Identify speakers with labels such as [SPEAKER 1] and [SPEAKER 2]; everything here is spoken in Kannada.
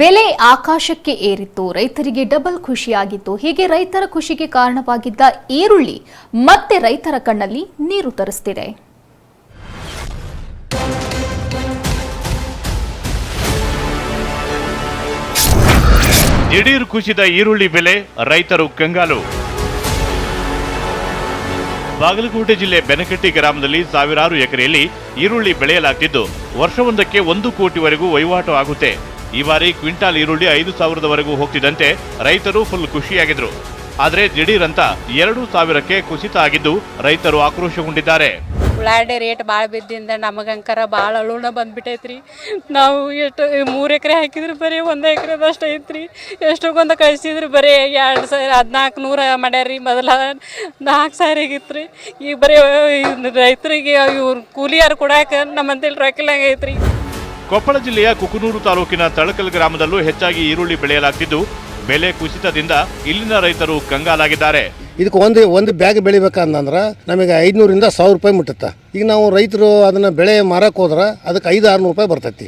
[SPEAKER 1] ಬೆಲೆ ಆಕಾಶಕ್ಕೆ ಏರಿತ್ತು. ರೈತರಿಗೆ ಡಬಲ್ ಖುಷಿಯಾಗಿತ್ತು. ಹೀಗೆ ರೈತರ ಖುಷಿಗೆ ಕಾರಣವಾಗಿದ್ದ ಈರುಳ್ಳಿ ಮತ್ತೆ ರೈತರ ಕಣ್ಣಲ್ಲಿ ನೀರು ತರಿಸ್ತಿದೆ.
[SPEAKER 2] ದಿಢೀರ್ ಕುಸಿದ ಈರುಳ್ಳಿ ಬೆಲೆ ರೈತರು ಕಂಗಾಲು. ಬಾಗಲಕೋಟೆ ಜಿಲ್ಲೆ ಬೆನಕಟ್ಟಿ ಗ್ರಾಮದಲ್ಲಿ ಸಾವಿರಾರು ಎಕರೆಯಲ್ಲಿ ಈರುಳ್ಳಿ ಬೆಳೆಯಲಾಗ್ತಿದ್ದು. ವರ್ಷವೊಂದಕ್ಕೆ ಒಂದು ಕೋಟಿವರೆಗೂ ವಹಿವಾಟು ಆಗುತ್ತೆ. ಈ ಬಾರಿ ಕ್ವಿಂಟಾಲ್ ಈರುಳ್ಳಿ ಐದು ಸಾವಿರದವರೆಗೂ ಹೋಗ್ತಿದ್ದಂತೆ ರೈತರು ಫುಲ್ ಖುಷಿಯಾಗಿದ್ರು. ಆದರೆ ದಿಢೀರ್ ಅಂತ ಎರಡು ಸಾವಿರಕ್ಕೆ ಕುಸಿತ ಆಗಿದ್ದು ರೈತರು ಆಕ್ರೋಶಗೊಂಡಿದ್ದಾರೆ.
[SPEAKER 3] ಉಳ್ಳಾಗಡ್ಡಿ ರೇಟ್ ಭಾಳ ಬಿದ್ದಿಂದ ನಮಗಂಕರ ಭಾಳ ಅಳುಣ ಬಂದ್ಬಿಟ್ಟೈತ್ರಿ. ನಾವು ಎಷ್ಟು ಮೂರು ಎಕರೆ ಹಾಕಿದ್ರು ಬರೀ ಒಂದು ಎಕರೆದಷ್ಟು ಐತ್ರಿ. ಎಷ್ಟೊಂದು ಕಳಿಸಿದ್ರು ಬರೀ ಎರಡು ಸಾವಿರ ಹದಿನಾಲ್ಕು ನೂರ ಮಾಡ್ಯಾರಿ ಮೊದಲ ನಾಲ್ಕು ಸಾವಿರ ಆಗಿತ್ತು ರೀ ಈಗ ಬರೀ ರೈತರಿಗೆ ಇವ್ರು ಕೂಲಿಯಾರು ಕೊಡಾಕ ನಮ್ಮಂತೇಳಿ ರೊಕ್ಕಿಲ್ಲ ಐತ್ರಿ.
[SPEAKER 2] ಕೊಪ್ಪಳ ಜಿಲ್ಲೆಯ ಕುಕನೂರು ತಾಲೂಕಿನ ತಳಕಲ್ ಗ್ರಾಮದಲ್ಲೂ ಹೆಚ್ಚಾಗಿ ಈರುಳ್ಳಿ ಬೆಳೆಯಲಾಗ್ತಿದ್ದು, ಬೆಲೆ ಕುಸಿತದಿಂದ ಇಲ್ಲಿನ ರೈತರು ಕಂಗಾಲಾಗಿದ್ದಾರೆ.
[SPEAKER 4] ಇದಕ್ಕೆ ಒಂದು ಒಂದು ಬ್ಯಾಗ್ ಬೆಳಿಬೇಕಂತಂದ್ರೆ ನಮಗೆ ಐದುನೂರಿಂದ ಸಾವಿರ ರೂಪಾಯಿ ಮುಟ್ಟುತ್ತೆ. ಈಗ ನಾವು ರೈತರು ಅದನ್ನು ಬೆಳೆ ಮಾರಕ್ಕೆ ಹೋದ್ರೆ ಅದಕ್ಕೆ ಐದು, ಆರುನೂರು ರೂಪಾಯಿ ಬರ್ತೈತಿ.